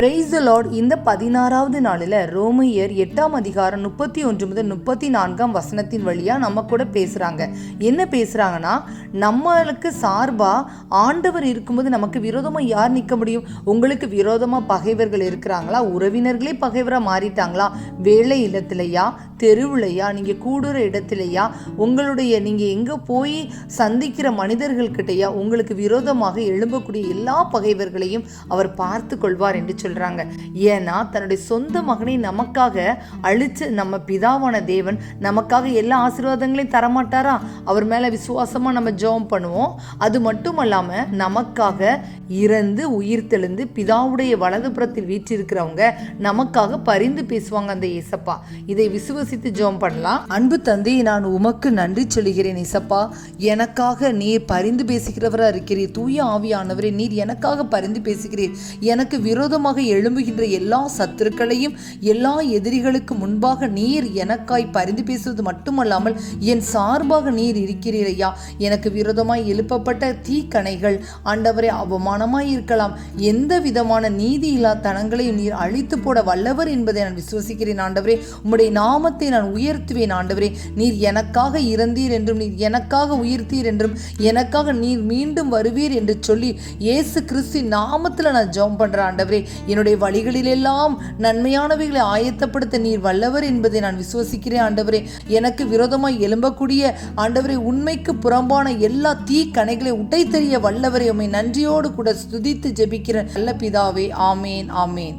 Price Lord இந்த பதினாறாவது நாளில் ரோமையர் எட்டாம் அதிகாரம் முப்பத்தி ஒன்று முதல் முப்பத்தி நான்காம் வசனத்தின் வழியாக நம்ம கூட பேசுகிறாங்க என்ன பேசுகிறாங்கன்னா நம்மளுக்கு சார்பாக ஆண்டவர் இருக்கும்போது நமக்கு விரோதமாக யார் நிற்க முடியும்? உங்களுக்கு விரோதமாக பகைவர்கள் இருக்கிறாங்களா? உறவினர்களே பகைவராக மாறிட்டாங்களா? வேலை இல்லத்திலையா? தெருவுலையா? நீங்கள் கூடுற இடத்துலையா? உங்களுடைய நீங்கள் எங்கே போய் சந்திக்கிற மனிதர்கள்கிட்டையா? உங்களுக்கு விரோதமாக எழும்பக்கூடிய எல்லா பகைவர்களையும் அவர் பார்த்து கொள்வார் என்று சொல்கிறாங்க ஏன்னா தன்னுடைய சொந்த மகனை நமக்காக அழித்து நம்ம பிதாவான தேவன் நமக்காக எல்லா ஆசீர்வாதங்களையும் தரமாட்டாரா? அவர் மேல விசுவாசமா நம்ம ஜெபம் பண்ணுவோம். அது மட்டும் அல்லாமல் நமக்காக இறந்து உயிர் தெழுந்து பிதாவுடைய வலதுபுறத்தில் வீற்றிருக்கிறவங்க நமக்காக பரிந்து பேசுவாங்க அந்த இசப்பா இதை விசுவசித்து ஜெபம் பண்ணலாம். அன்பு தந்தை நான் உமக்கு நன்றி சொல்கிறேன் இசப்பா எனக்காக நீர் பரிந்து பேசுகிறவரா இருக்கிறீர். தூய ஆவியானவரே நீர் எனக்காக பரிந்து பேசுகிறீர். எனக்கு விரோதமாக எழும்புகின்ற எல்லா சத்துருக்களையும் எல்லா எதிரிகளுக்கு முன்பாக நீர் எனக்காய் பரிந்து பேசுவது மட்டுமல்லாமல் என் சார்பாக நீர் இருக்கிறீரையா? எனக்கு விரோதமாய் எழுப்பப்பட்ட தீக்கணைகள் ஆண்டவரே அவமானமாய் இருக்கலாம். எந்த விதமான நீதி இல்லா தனங்களையும் நீர் அழித்து போட வல்லவர் என்பதை நான் விசுவசிக்கிறேன் ஆண்டவரே. உம்முடைய நாமத்தை நான் உயர்த்துவேன் ஆண்டவரே. நீர் எனக்காக இறந்தீர் என்றும் நீர் எனக்காக உயிர்த்தீர் என்றும் எனக்காக நீர் மீண்டும் வருவீர் என்று சொல்லி இயேசு கிறிஸ்து நாமத்தில் நான் ஜெபம் பண்ணுறேன் ஆண்டவரே. என்னுடைய வழிகளிலெல்லாம் நன்மையானவைகளை ஆயத்தப்படுத்த நீர் வல்லவர் என்பதை நான் விசுவசிக்கிறேன் ஆண்டவரே. எனக்கு விரோதமாய் எழும்பக்கூடிய ஆண்டவரே உண்மைக்கு புறம்பான எல்லா தீ கணைகளை உடைத்தறிய தெரிய வல்லவரை. உம்மை நன்றியோடு கூட ஸ்துதித்து ஜெபிக்கிறேன். நல்ல பிதாவே ஆமேன் ஆமேன்.